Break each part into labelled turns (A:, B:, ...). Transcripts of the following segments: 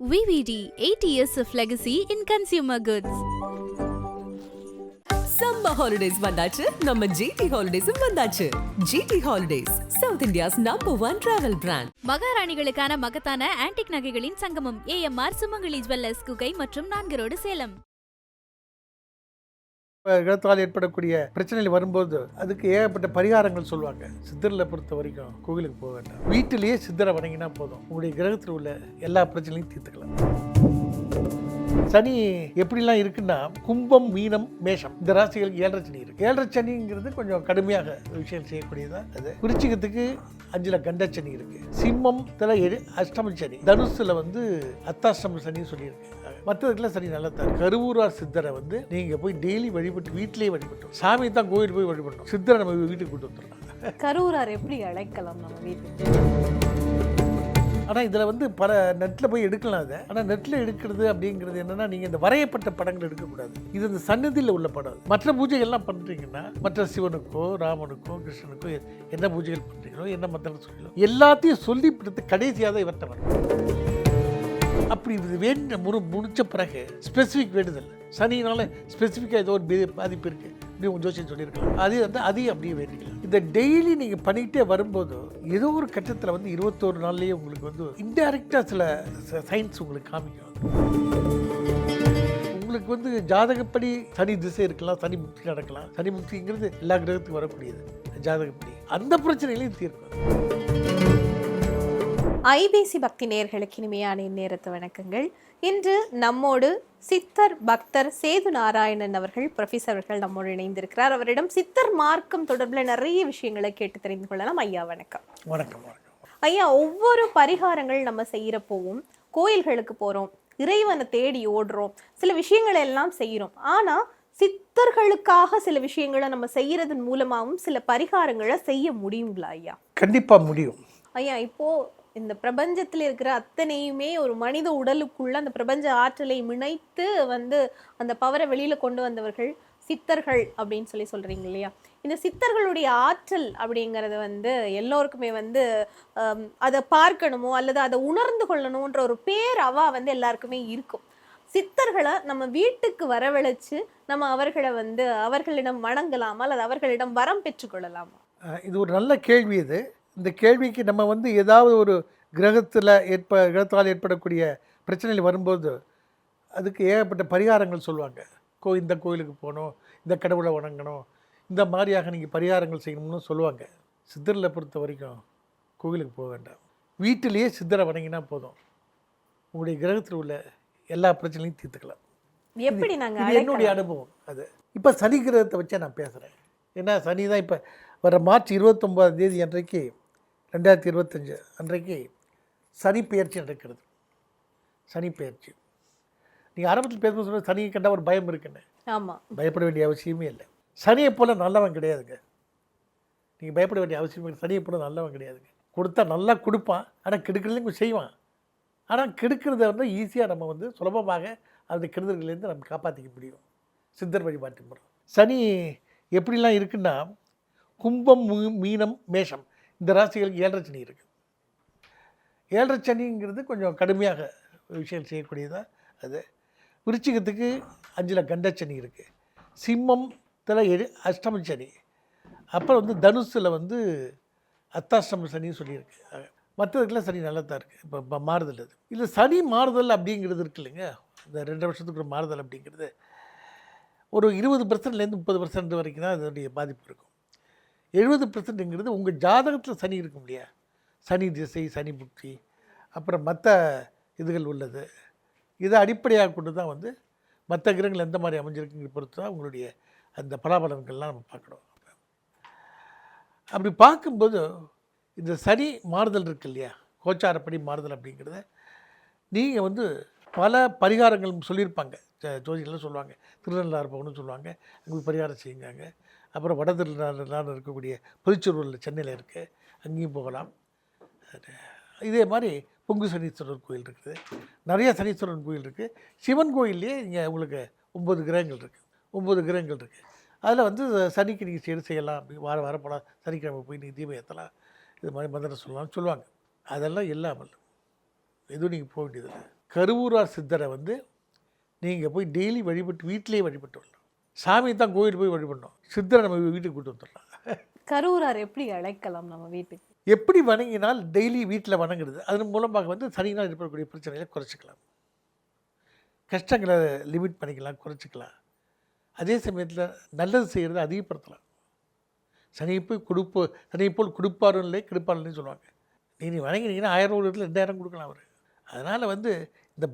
A: VVD 8 years of legacy in consumer goods.
B: Summer holidays வந்தாச்சு நம்ம GT ஹாலிடேஸும் வந்தாச்சு. GT holidays South India's number one travel brand
A: மகாராணிகளுக்கான மகத்தான antique நகைகளின் சங்கமம் AMR சுமங்கலி jewellers குகை மற்றும் நான்கு ரோடு சேலம்.
C: கிரகத்தால் ஏற்படக்கூடிய பிரச்சனைகள் வரும்போது அதுக்கு ஏகப்பட்ட பரிகாரங்கள் சொல்லுவாங்க. சித்தரில் பொறுத்த வரைக்கும் கோவிலுக்கு போக வேண்டாம். வீட்டிலேயே சித்தரை வணங்கினா போதும். உங்களுடைய கிரகத்தில் உள்ள எல்லா பிரச்சனையும் தீர்த்துக்கலாம். சனி எப்படிலாம் இருக்குன்னா கும்பம் மீனம் மேஷம். இந்த ராசிகளுக்கு ஏழரை சனி இருக்கு. ஏழரை சனிங்கிறது கொஞ்சம் கடுமையாக விஷயம் செய்யக்கூடியதான் அது குறிச்சிக்கத்துக்கு அஞ்சுல கண்டச்சனி இருக்கு. சிம்மம் தல ஏழு அஷ்டம சனி. தனுசுல வந்து அத்தாஷ்டம சனின்னு சொல்லியிருக்கு. மற்றதுக்குலாம் சனி நல்லா தான் கருவூரார் சித்தரை வந்து நீங்க போய் டெய்லி வழிபட்டு வீட்டிலேயே வழிபட்டோம் சாமி தான் கோயில் போய் வழிபட்டோம் சித்தரை நம்ம வீட்டுக்கு கூட்டு வந்துடலாம்
D: கரூரார் எப்படி அழைக்கலாம் நம்ம வீட்டுக்கு?
C: ஆனால் இதில் வந்து பல நெட்டில் போய் எடுக்கலாம் அதை ஆனால் நெட்டில் எடுக்கிறது அப்படிங்கிறது என்னன்னா நீங்கள் இந்த வரையப்பட்ட படங்கள் எடுக்கக்கூடாது. இது இந்த சன்னதியில் உள்ள படம் மற்ற பூஜைகள்லாம் பண்ணுறீங்கன்னா மற்ற சிவனுக்கோ ராமனுக்கோ கிருஷ்ணனுக்கோ என்ன பூஜைகள் பண்ணுறீங்களோ என்ன மந்திரம் சொல்லிங்களோ எல்லாத்தையும் சொல்லி கொடுத்து கடைசியாக தான் இவர்கிட்ட வரும் அப்படி இது வேண்ட முறு முடித்த பிறகு ஸ்பெசிஃபிக் வேண்டுதல். சனினால ஸ்பெசிஃபிக்காக ஏதோ ஒரு பாதிப்பு இருக்குது இப்படி உங்கள் ஜோசியம் சொல்லியிருக்கலாம். அது வந்து அதையும் அப்படியே வேண்டிக்கலாம். இந்த டெய்லி நீங்கள் பண்ணிக்கிட்டே வரும்போது ஏதோ ஒரு கட்டத்தில் வந்து இருபத்தோரு நாள்லேயே உங்களுக்கு வந்து இன்டைரக்டாக சில சயின்ஸ் உங்களுக்கு காமிக்கும். உங்களுக்கு வந்து ஜாதகப்படி சனி திசை இருக்கலாம் சனி முக்தி நடக்கலாம். சனி முக்திங்கிறது எல்லா கிரகத்துக்கும் வரக்கூடியது. ஜாதகப்படி. அந்த பிரச்சனைகளையும் தீர்க்கும்.
D: ஐபிசி பக்தி நேர்களுக்கு இனிமையான இந்நேரத்து வணக்கங்கள். இன்று நம்மோடு சித்தர் பக்தர் சேது நாராயணன் அவர்கள் ப்ரொஃபஸர் அவர்கள் நம்மோடு இணைந்திருக்கிறார். அவரிடம் சித்தர் மார்க்கம் தொடர்பில் நிறைய விஷயங்களை கேட்டு தெரிந்து கொள்ளலாம். ஐயா வணக்கம்.
C: வணக்கம்
D: ஐயா ஒவ்வொரு பரிகாரங்கள் நம்ம செய்யறப்போவும் கோயில்களுக்கு போறோம் இறைவனை தேடி ஓடுறோம் சில விஷயங்களை எல்லாம் செய்கிறோம் ஆனா சித்தர்களுக்காக சில விஷயங்களை நம்ம செய்யறதன் மூலமாகவும் சில பரிகாரங்களை செய்ய முடியுங்களா ஐயா?
C: கண்டிப்பாக முடியும்.
D: ஐயா இப்போ இந்த பிரபஞ்சத்தில் இருக்கிற அத்தனையுமே ஒரு மனித உடலுக்குள்ள அந்த பிரபஞ்ச ஆற்றலை மிணைத்து வந்து அந்த பவரை வெளியில் கொண்டு வந்தவர்கள் சித்தர்கள் அப்படின்னு சொல்லி சொல்கிறீங்க இல்லையா? இந்த சித்தர்களுடைய ஆற்றல் அப்படிங்கிறது வந்து எல்லோருக்குமே வந்து அதை பார்க்கணுமோ அல்லது அதை உணர்ந்து கொள்ளணுன்ற ஒரு பேர் அவா வந்து எல்லாருக்குமே இருக்கும். சித்தர்களை நம்ம வீட்டுக்கு வரவழைச்சு நம்ம அவர்களை வந்து அவர்களிடம் வணங்கலாமா அல்லது அவர்களிடம் வரம் பெற்றுக்கொள்ளலாமா
C: இது ஒரு நல்ல கேள்வி இது. இந்த கேள்விக்கு நம்ம வந்து ஏதாவது ஒரு கிரகத்தில் ஏற்ப கிரகத்தால் ஏற்படக்கூடிய பிரச்சனைகள் வரும்போது அதுக்கு ஏகப்பட்ட பரிகாரங்கள் சொல்லுவாங்க. கோ இந்த கோயிலுக்கு போகணும் இந்த கடவுளை வணங்கணும் இந்த மாதிரியாக நீங்கள் பரிகாரங்கள் செய்யணும்னு சொல்லுவாங்க. சித்தரில் பொறுத்த வரைக்கும் கோவிலுக்கு போக வேண்டாம். வீட்டிலேயே சித்தரை வணங்கினா போதும். உங்களுடைய கிரகத்தில் உள்ள எல்லா பிரச்சனையும் தீர்த்துக்கலாம்.
D: எப்படி நாங்க
C: இது என்னுடைய அனுபவம் அது. இப்போ சனி கிரகத்தை வச்சே நான் பேசுகிறேன் ஏன்னா சனி தான் இப்போ வர மார்ச் இருபத்தொம்போதாம் தேதி அன்றைக்கு ரெண்டாயிரத்தி இருபத்தஞ்சு அன்றைக்கு சனி பெயர்ச்சி நடக்கிறது. சனி பெயர்ச்சி. நீங்கள் ஆரம்பத்தில் பேசும்போது சொன்ன சனியை கண்டா ஒரு பயம் இருக்குன்னு.
D: ஆமா.
C: பயப்பட வேண்டிய அவசியமே இல்லை. சனியை போல நல்லவன் கிடையாதுங்க. நீங்கள் பயப்பட வேண்டிய அவசியம் இல்லை. சனியை போல நல்லவன் கிடையாதுங்க. கொடுத்தா நல்லா கொடுப்பான். ஆனால் கெடுக்கிறதுலையும் செய்வான். ஆனால் கெடுக்கிறத வந்து ஈஸியாக நம்ம வந்து சுலபமாக அந்த கெடுதல்கள்லேருந்து நம்ம காப்பாற்றிக்க முடியும். சித்தர் வழிபாட்டு முறை. சனி எப்படிலாம் இருக்குன்னா கும்பம் மீனம் மேஷம். இந்த ராசிகளுக்கு ஏழரை சனி இருக்குது ஏழரை சனிங்கிறது கொஞ்சம் கடுமையாக விஷயம் செய்யக்கூடியதான் அது விருச்சிகத்துக்கு அஞ்சில் கண்டச்சனி இருக்குது சிம்மம் தில எரி அஷ்டம சனி. அப்புறம் வந்து தனுசில் வந்து அத்தாஷ்டம சனின்னு சொல்லியிருக்கு. மற்றதுக்கெல்லாம் சனி நல்லா தான் இருக்குது இப்போ இப்போ மாறுதல் அது. இல்லை சனி மாறுதல் அப்படிங்கிறது இருக்கு இல்லைங்க. இந்த ரெண்டு வருஷத்துக்கு ஒரு மாறுதல் அப்படிங்கிறது. ஒரு இருபது பர்சன்ட்லேருந்து முப்பது பர்சன்ட் வரைக்கும் தான் அதனுடைய பாதிப்பு இருக்கும். எழுபது பர்சன்ட்டுங்கிறது உங்கள் ஜாதகத்தில் சனி இருக்கும் இல்லையா சனி திசை சனி புக்தி அப்புறம் மற்ற இதுகள் உள்ளது. இதை அடிப்படையாக கொண்டு தான் வந்து மற்ற கிரகங்கள் எந்த மாதிரி அமைஞ்சிருக்குங்கிற பொறுத்து தான் உங்களுடைய அந்த பலாபலன்கள்லாம் நம்ம பார்க்கணும். அப்படி பார்க்கும்போது இந்த சனி மாறுதல் இருக்கு இல்லையா? கோச்சாரப்படி மாறுதல் அப்படிங்கிறத நீங்கள் வந்து பல பரிகாரங்கள் சொல்லியிருப்பாங்க. ஜ- சொல்லுவாங்க. திருநள்ளாறு போகணும்னு சொல்லுவாங்க. உங்களுக்கு பரிகாரம் செய்யுங்க அப்புறம் வட இருக்கக்கூடிய புதுச்சூரில் சென்னையில் இருக்குது அங்கேயும் போகலாம். இதே மாதிரி பொங்கு சனீஸ்வரர் கோயில் இருக்குது. நிறைய சனீஸ்வரன் கோயில் இருக்குது சிவன் கோயில்லையே இங்கே உங்களுக்கு ஒம்பது கிரகங்கள் இருக்குது ஒம்பது கிரகங்கள் இருக்குது அதில் வந்து சனிக்கு நீங்கள் செய்து செய்யலாம். அப்படி வார வாரம் போகலாம் சனிக்கிழமை போய் நீங்கள் தீபம் ஏற்றலாம் இது மாதிரி மந்திரம் சொல்லலாம்னு சொல்லுவாங்க. அதெல்லாம் இல்லாமல் எதுவும் நீங்கள் போக வேண்டியதில்லை. கருவூரார் சித்தரை வந்து நீங்கள் போய் டெய்லி வழிபட்டு வீட்டிலேயே வழிபட்டு வரலாம். சாமி தான் கோயில் போய் வழிபடணும் சித்தரை நம்ம வீட்டுக்கு கூட்டு வந்துடலாம்.
D: கரூரார் எப்படி அழைக்கலாம் நம்ம வீட்டுக்கு?
C: எப்படி வணங்கினால் டெய்லி வீட்டில் வணங்குறது. அதன் மூலமாக வந்து சனினால் ஏற்படக்கூடிய பிரச்சனைகளை குறைச்சிக்கலாம். கஷ்டங்களை லிமிட் பண்ணிக்கலாம் குறைச்சிக்கலாம். அதே சமயத்தில் நல்லது செய்கிறத அதிகப்படுத்தலாம். சனியை போய் கொடுப்போ சனியை போல் கொடுப்பாரும் இல்லை கெடுப்பாரும் சொல்லுவாங்க. நீ நீ வணங்கினீங்கன்னா ஆயிரம் ஒரு இடத்துல ரெண்டாயிரம் கொடுக்கலாம் அவர். அதனால் வந்து இந்த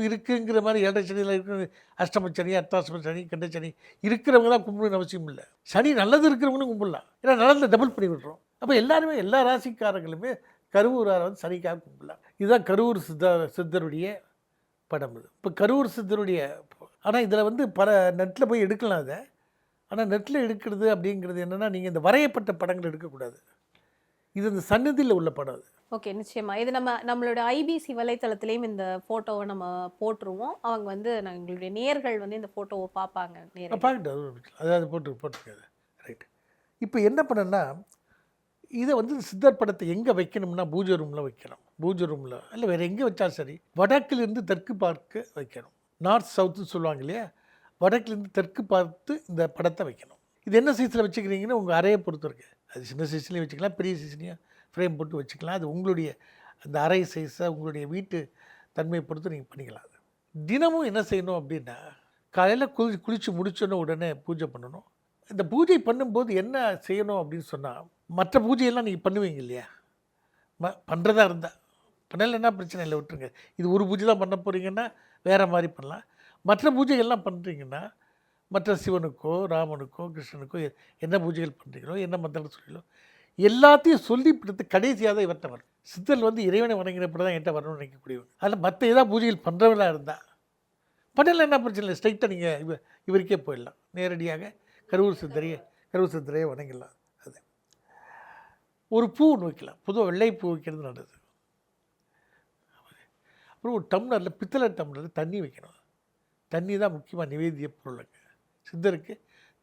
C: பாதிப்பு இருக்குங்கிற மாதிரி ஏழரை சனியில் இருக்கிற அஷ்டம சனி அர்த்தாஷ்டம சனி கண்ட சனி இருக்கிறவங்க தான் கும்பிடணும்னு அவசியம் இல்லை. சனி நல்லது இருக்கிறவங்களும் கும்பிடலாம். ஏன்னா நல்லதில் டபுள் பண்ணி விடுறோம் அப்போ எல்லாருமே எல்லா ராசிக்காரங்களுமே கருவூராரை வந்து சனிக்காக கும்பிடலாம். இதுதான் கரூர் சித்த சித்தருடைய படம் இது. இப்போ கரூர் சித்தருடைய ஆனால் இதில் வந்து பல நெட்டில் போய் எடுக்கலாம் அதை ஆனால் நெட்டில் எடுக்கிறது அப்படிங்கிறது என்னென்னா நீங்கள் இந்த வரையப்பட்ட படங்கள் எடுக்கக்கூடாது. இது இந்த சன்னதியில் உள்ள படம் அது.
D: ஓகே நிச்சயமா. இது நம்ம நம்மளோட ஐபிசி வலைத்தளத்திலையும் இந்த போட்டோவை நம்ம போட்டுருவோம். அவங்க வந்து எங்களுடைய நேர்கள் வந்து இந்த போட்டோவை பார்ப்பாங்க
C: பார்க்கட்டும் அதாவது போட்டு போட்டுருக்காது ரைட் இப்போ என்ன பண்ணேன்னா இதை வந்து சித்தர் படத்தை எங்கே வைக்கணும்னா பூஜை ரூமில் வைக்கணும். பூஜை ரூமில் இல்லை வேறு எங்கே வச்சாலும் சரி வடக்கிலிருந்து தெற்கு பார்க்க வைக்கணும். நார்த் சவுத்துன்னு சொல்லுவாங்க இல்லையா? வடக்கிலிருந்து தெற்கு பார்த்து இந்த படத்தை வைக்கணும். இது என்ன சைஸில் வச்சுக்கிறீங்கன்னு உங்கள் அறையை பொறுத்து இருக்கு. அது சின்ன சீசன்லேயும் வச்சுக்கலாம் பெரிய சைஸ்லேயும் ஃப்ரேம் போட்டு வச்சுக்கலாம். அது உங்களுடைய அந்த அறை சைஸை உங்களுடைய வீட்டு தன்மையை பொறுத்து நீங்கள் பண்ணிக்கலாம். அது தினமும் என்ன செய்யணும் அப்படின்னா காலையில் குளி குளித்து முடிச்சோன்னே உடனே பூஜை பண்ணணும். இந்த பூஜை பண்ணும்போது என்ன செய்யணும் அப்படின்னு சொன்னால் மற்ற பூஜையெல்லாம் நீங்கள் பண்ணுவீங்க இல்லையா? ம பண்ணுறதா இருந்தால் பண்ணலைன்னா பிரச்சனை இல்லை விட்டுருங்க. இது ஒரு பூஜை தான் பண்ண போகிறீங்கன்னா வேறு மாதிரி பண்ணலாம். மற்ற பூஜைகள்லாம் பண்ணுறீங்கன்னா மற்ற சிவனுக்கோ ராமனுக்கோ கிருஷ்ணனுக்கோ எ- என்ன பூஜைகள் பண்ணுறீங்களோ என்ன மந்திரம் சொல்றீங்களோ எல்லாத்தையும் சொல்லி பிடித்து கடைசியாக தான் இவர்கிட்ட வரும் சித்தர் வந்து இறைவனை வணங்கினப்படி தான் என்கிட்ட வரணும்னு நினைக்கக்கூடியவங்க அதில் மற்ற ஏதாவது பூஜைகள் பண்ணுறவங்களா இருந்தால் பண்ணல என்ன பிரச்சனை இல்லை. ஸ்ட்ரைட்டாக நீங்கள் இவ இவருக்கே போயிடலாம். நேரடியாக கருவூர் சித்தரையே கருவூர் சித்தரையே வணங்கிடலாம். அது. ஒரு பூ ஒன்று வைக்கலாம். பொதுவாக வெள்ளை பூ வைக்கிறது நல்லது. அப்புறம் ஒரு டம்ளரில் பித்தளை டம்ளரில் தண்ணி வைக்கணும். தண்ணி தான் முக்கியமாக நிவேதிய பொருளுங்க சித்தருக்கு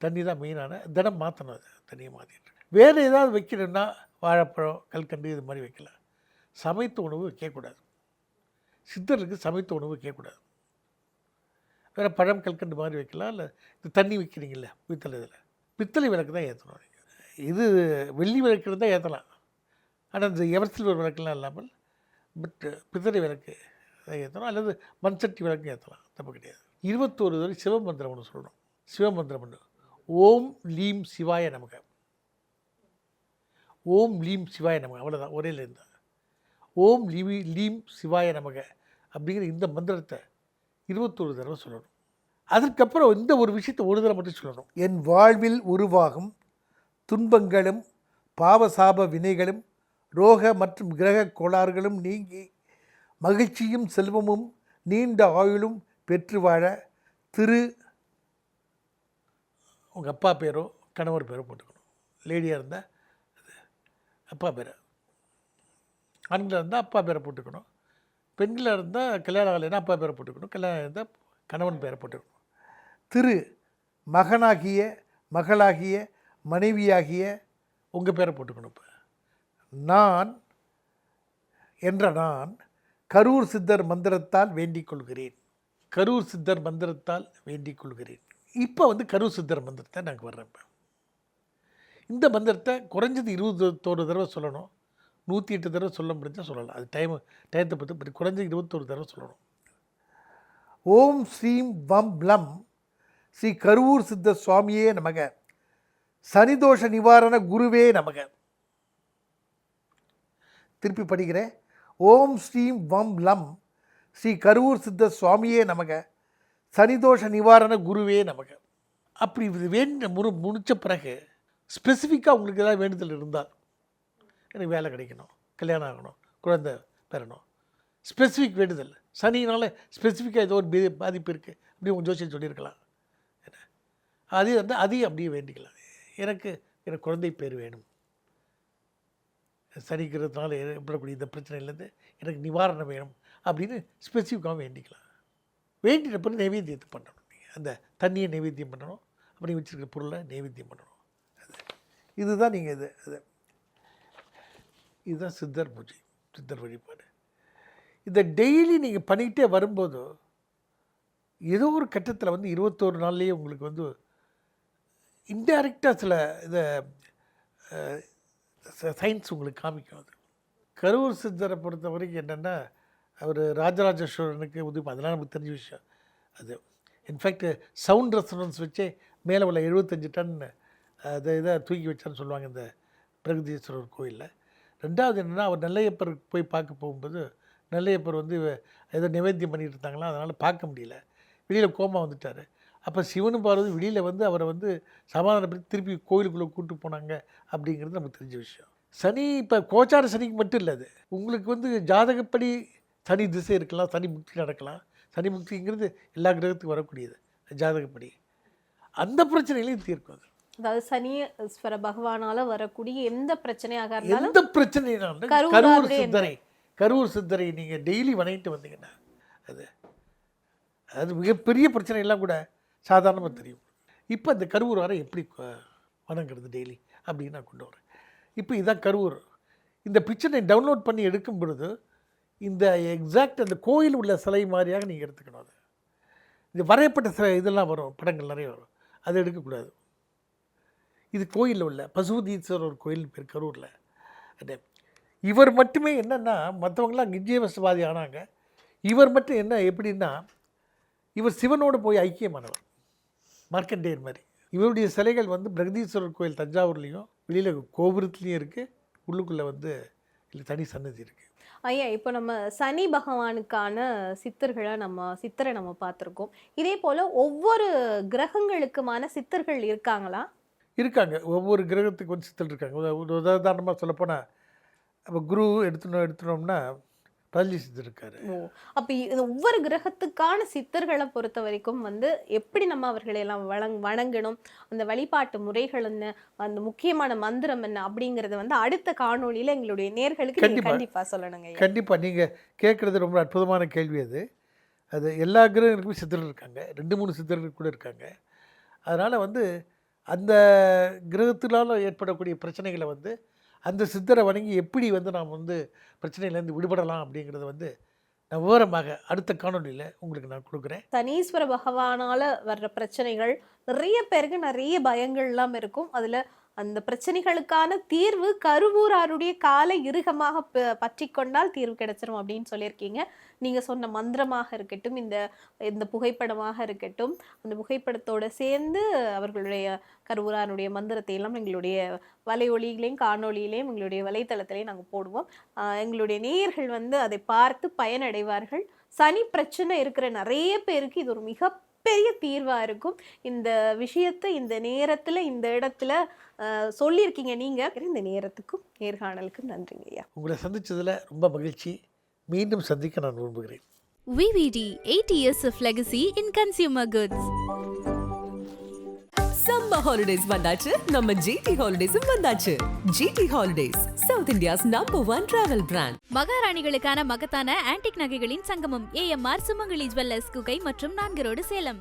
C: தண்ணி தான் மெயினான தினம் மாற்றணும் அது தண்ணியை மாற்றிட்டு வேறு ஏதாவது வைக்கணும்னா வாழைப்பழம் கல்கண்டு இது மாதிரி வைக்கலாம். சமைத்த உணவு வைக்கக்கூடாது. சித்தருக்கு சமைத்த உணவு வைக்கக்கூடாது. வேறு பழம் கல்கண்டு மாதிரி வைக்கலாம். இல்லை இந்த தண்ணி வைக்கிறீங்கள பித்தளை இதில். பித்தளை விளக்கு தான் ஏற்றணும். இது வெள்ளி விளக்கு தான் ஏற்றலாம். ஆனால் இந்த எவர் சில்வர் விளக்குலாம் இல்லாமல் பட் பித்தளை விளக்கு அதை ஏற்றணும். அல்லது மண் சட்டி விளக்கு ஏற்றலாம். தப்பு கிடையாது. இருபத்தோரு தடவை சிவமந்திரம் ஒன்று சொல்லணும். சிவமந்திரம் ஒன்று. ஓம் லீம் சிவாய நமக்கு ஓம் லீம் சிவாய நமக. அவ்வளோதான் ஒரே லைன் தான். ஓம் லீவி லீம் சிவாய நமக அப்படிங்கிற இந்த மந்திரத்தை இருபத்தொரு தடவை சொல்லணும். அதற்கப்புறம் இந்த ஒரு விஷயத்தை ஒரு தடவை மட்டும் சொல்லணும். என் வாழ்வில் உருவாகும் துன்பங்களும் பாவசாப வினைகளும் ரோக மற்றும் கிரக கோளாறுகளும் நீங்கி மகிழ்ச்சியும் செல்வமும் நீண்ட ஆயுளும் பெற்று வாழ திரு உங்கள் அப்பா பேரோ கணவர் பேரோ போட்டுக்கணும். லேடியாக இருந்தால் அப்பா பேரை. ஆண்களாக இருந்தால் அப்பா பேரை போட்டுக்கணும். பெண்களாக இருந்தால் கல்யாணம் ஆகலைன்னா அப்பா பேரை போட்டுக்கணும். கல்யாணம் இருந்தால் கணவன் பேரை போட்டுக்கணும். திரு மகனாகிய மகளாகிய மனைவியாகிய உங்கள் பேரை போட்டுக்கணும் இப்போ. நான் என்ற நான் கரூர் சித்தர் மந்திரத்தால் வேண்டிக் கொள்கிறேன். கரூர் சித்தர் மந்திரத்தால் வேண்டிக் கொள்கிறேன். இப்போ வந்து கரூர் சித்தர் மந்திரத்தை நாங்கள் வர்றேன் இப்போ. இந்த மந்திரத்தை குறைஞ்சது இருபத்தோரு தடவை சொல்லணும். நூற்றி எட்டு தடவை சொல்ல முடிஞ்சால் சொல்லலாம். அது டைம் டயத்தை பற்றி பற்றி குறைஞ்சது இருபத்தோரு தடவை சொல்லணும். ஓம் ஸ்ரீம் வம் ப்ளம். ஸ்ரீ கருவூர் சித்த சுவாமியே நமக. சனிதோஷ நிவாரண குருவே நமக. திருப்பி படிக்கிறேன் ஓம் ஸ்ரீம் வம் லம் ஸ்ரீ கருவூர் சித்த சுவாமியே நமக. சனிதோஷ நிவாரண குருவே நமக. அப்படி இது வேண்ட முறு முடித்த பிறகு ஸ்பெசிஃபிக்காக உங்களுக்கு ஏதாவது வேண்டுதல் இருந்தால் எனக்கு வேலை கிடைக்கணும் கல்யாணம் ஆகணும் குழந்தை பெறணும். ஸ்பெசிஃபிக் வேண்டுதல். சனியினால் ஸ்பெசிஃபிக்காக ஏதோ ஒரு பாதிப்பு இருக்குது அப்படி உங்கள் ஜோசியம் சொல்லியிருக்கலாம். என்ன? அது வந்து அதையும் அப்படியே வேண்டிக்கலாம். எனக்கு எனக்கு குழந்தை பேர் வேணும். சனிக்கிறதுனால ஏற்படக்கூடிய இந்த பிரச்சனையிலேருந்து எனக்கு நிவாரணம் வேணும் அப்படின்னு ஸ்பெசிஃபிக்காக வேண்டிக்கலாம். வேண்டின பிறகு நைவேத்தியத்தை பண்ணணும். நீங்கள் அந்த தண்ணியை நைவேத்தியம் பண்ணணும். அப்படி வச்சுருக்கிற பொருளை நைவேத்தியம் பண்ணணும். இதுதான் நீங்கள் இது இது. இதுதான் சித்தர் பூஜை சித்தர் வழிபாடு. இதை டெய்லி நீங்கள் பண்ணிக்கிட்டே வரும்போது ஏதோ ஒரு கட்டத்தில் வந்து இருபத்தோரு நாள்லேயே உங்களுக்கு வந்து இன்டைரக்டாக சில இதை சயின்ஸ் உங்களுக்கு காமிக்கும் அது. கரூர் சித்தரை பொறுத்த வரைக்கும் என்னென்னா அவர் ராஜராஜ சோழனுக்கு உதவி அதெல்லாம் நமக்கு தெரிஞ்ச விஷயம். அது இன்ஃபேக்ட் சவுண்ட் ரெசனன்ஸ் வச்சே மேலே உள்ள எழுபத்தஞ்சு டன் அதை இதை தூக்கி வச்சான்னு சொல்லுவாங்க இந்த பிரகதீஸ்வரர் கோயிலில். ரெண்டாவது என்னென்னா அவர் நெல்லையப்பர் போய் பார்க்க போகும்போது நெல்லையப்பர் வந்து ஏதோ நிவேத்தியம் பண்ணிட்டு இருந்தாங்களா அதனால் பார்க்க முடியல. வெளியில் கோமா வந்துட்டார். அப்போ சிவனும் பார்வதி வெளியில் வந்து அவரை வந்து சமாதானப்படுத்தி திருப்பி கோயிலுக்குள்ளே கூப்பிட்டு போனாங்க அப்படிங்கிறது நமக்கு தெரிஞ்ச விஷயம். சனி இப்போ கோச்சார சனிக்கு மட்டும் இல்லை அது. உங்களுக்கு வந்து ஜாதகப்படி சனி திசை இருக்கலாம் சனி முக்தி நடக்கலாம். சனி முக்திங்கிறது எல்லா கிரகத்துக்கும் வரக்கூடியது ஜாதகப்படி. அந்த பிரச்சனைகளையும் தீர்க்கும் அது.
D: அதாவது சனீஸ்வர பகவானால வரக்கூடிய எந்த பிரச்சனையாக இருந்தாலும்
C: எந்த பிரச்சனைனாலும்
D: கரூர்
C: சித்தரை கரூர் சித்தரை நீங்கள் டெய்லி வணங்கிட்டு வந்தீங்கன்னா அது அது மிகப்பெரிய பிரச்சனை எல்லாம் கூட சாதாரணமாக தெரியும். இப்போ இந்த கரூர் வரை எப்படி வணங்குறது டெய்லி அப்படின்னு நான் கொண்டு வரேன். இப்போ இதான் கரூர். இந்த பிக்சரை டவுன்லோட் பண்ணி எடுக்கும் பொழுது இந்த எக்ஸாக்ட் அந்த கோயில் உள்ள சிலை மாதிரியாக நீங்கள் எடுத்துக்கணும் அது. இது வரையப்பட்ட சிலை இதெல்லாம் வரும் படங்கள் நிறைய வரும். அதை எடுக்கக்கூடாது. இது கோயிலில் உள்ள பசுபதீஸ்வரர் கோயில் பேர் கரூரில். அது இவர் மட்டுமே என்னென்னா மற்றவங்களாம் நிஜயவசவாதி ஆனாங்க. இவர் மட்டும் என்ன எப்படின்னா இவர் சிவனோடு போய் ஐக்கியமானவர். மார்க்கண்டேயர் மாதிரி. இவருடைய சிலைகள் வந்து பிரகதீஸ்வரர் கோயில் தஞ்சாவூர்லேயும் வெளியில் கோபுரத்துலேயும் இருக்குது உள்ளுக்குள்ளே வந்து இல்லை தனி சன்னதி இருக்குது
D: ஐயா இப்போ நம்ம சனி பகவானுக்கான சித்தர்களை நம்ம சித்தரை நம்ம பார்த்துருக்கோம். இதே போல் ஒவ்வொரு கிரகங்களுக்குமான சித்தர்கள் இருக்காங்களா?
C: இருக்காங்க. ஒவ்வொரு கிரகத்துக்கு வந்து சித்தர் இருக்காங்க. ஒரு உதாரணமாக சொல்லப்போனால் அப்போ குரு எடுத்துனோம் எடுத்துனோம்னா பதஞ்சலி சித்தர் இருக்கார்
D: அப்ப ஒவ்வொரு கிரகத்துக்கான சித்தர்களை பொறுத்த வரைக்கும் வந்து எப்படி நம்ம அவர்களை எல்லாம் வழங் வணங்கணும் அந்த வழிபாட்டு முறைகள் என்ன அந்த முக்கியமான மந்திரம் என்ன அப்படிங்கறத வந்து அடுத்த காணொளியில எங்களுடைய நேர்களுக்கு நீங்க
C: கண்டிப்பா.
D: கண்டிப்பா சொல்லணுங்க
C: கண்டிப்பாக நீங்கள் கேட்குறது ரொம்ப அற்புதமான கேள்வி அது. அது எல்லா கிரகங்களுக்குமே சித்தர்கள் இருக்காங்க. ரெண்டு மூணு சித்தர்கள் கூட இருக்காங்க. அதனால் வந்து அந்த கிரகத்தினால் ஏற்படக்கூடிய பிரச்சனைகளை வந்து அந்த சித்தரை வணங்கி எப்படி வந்து நாம் வந்து பிரச்சனையிலேருந்து விடுபடலாம் அப்படிங்கிறத வந்து நான் விவரமாக அடுத்த காணொளியில் உங்களுக்கு நான் கொடுக்குறேன்.
D: சனீஸ்வர பகவானால் வர்ற பிரச்சனைகள் நிறைய பேருக்கு நிறைய பயங்கள் இருக்கும். அதில் அந்த பிரச்சனைகளுக்கான தீர்வு கருவூராருடைய காலை இறுகமாக ப- பற்றி கொண்டால் தீர்வு கிடைச்சிரும் அப்படின்னு சொல்லியிருக்கீங்க. நீங்கள் சொன்ன மந்திரமாக இருக்கட்டும் இந்த இந்த புகைப்படமாக இருக்கட்டும் அந்த புகைப்படத்தோடு சேர்ந்து அவர்களுடைய கருவூராருடைய மந்திரத்தை எல்லாம் எங்களுடைய வலையொலிகளையும் காணொலியிலையும் எங்களுடைய வலைத்தளத்திலையும் நாங்கள் போடுவோம். எங்களுடைய நேயர்கள் வந்து அதை பார்த்து பயனடைவார்கள். சனி பிரச்சனை இருக்கிற நிறைய பேருக்கு இது ஒரு மிக மிகப்பெரிய தீர்வா இருக்கும். இந்த விஷயத்தை இந்த நேரத்துல இந்த இடத்துல ஆஹ் சொல்லியிருக்கீங்க நீங்க. இந்த நேரத்துக்கும் நேர்காணலுக்கும் நன்றிங்க ஐயா.
C: உங்களை சந்திச்சதுல ரொம்ப மகிழ்ச்சி. மீண்டும் சந்திக்க நான் விரும்புகிறேன்.
A: VVD 80 years of legacy in consumer goods.
B: Summer holidays வந்தாச்சு. நம்ம ஜிடி ஹாலிடேஸும் வந்தாச்சு. GT holidays South India's number one travel brand
A: மகாராணிகளுக்கான மகத்தான ஆன்டிக் நகைகளின் சங்கமம் ஏஎம்ஆர் சுமங்கலி ஜுவல்லர்ஸ் குகை மற்றும் நான்கரோடு சேலம்.